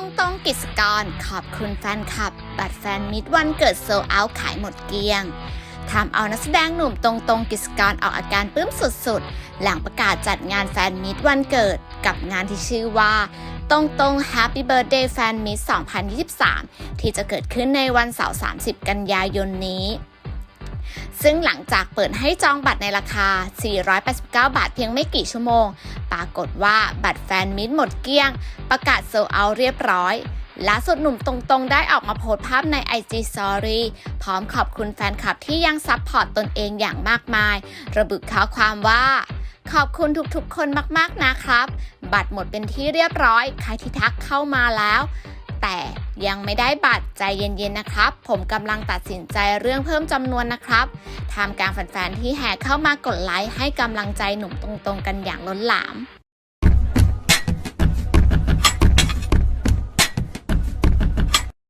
ต้องต้องกิจกรขอบคุณแฟนคลับ บัตรแฟนมิตรวันเกิดโซเอาขายหมดเกลี้ยงทำเอานักแสดงหนุ่มตรงตรงกิจกรออกอาการปลื้มสุดๆ หลังประกาศจัดงานแฟนมิตรวันเกิดกับงานที่ชื่อว่าตรงตรง Happy Birthday Fan Meet 2023 ที่จะเกิดขึ้นในวันเสาร์ 30 กันยายนนี้ ซึ่งหลังจากเปิดให้จองบัตรในราคา 489 บาทเพียงไม่กี่ชั่วโมง ปรากฏว่าบัตรแฟนมิตรหมดเกลี้ยง ประกาศโซเอาเรียบร้อยล่าสุดหนุ่มตรงๆ ได้ออกมาโพสภาพใน IG Story พร้อมขอบคุณแฟนคลับที่ยังซัพพอร์ตตนเองอย่างมากมาย ระบุข้อความว่า ขอบคุณทุกๆ คนมากๆนะครับ บัตรหมดเป็นที่เรียบร้อย ใครที่ทักเข้ามาแล้ว แต่ยังไม่ได้บัตรใจเย็นๆนะครับ ผมกำลังตัดสินใจเรื่องเพิ่มจำนวนนะครับทำการแฟนๆที่แห่เข้ามากดไลค์ให้กำลังใจหนุ่มตรงๆกันอย่างล้นหลาม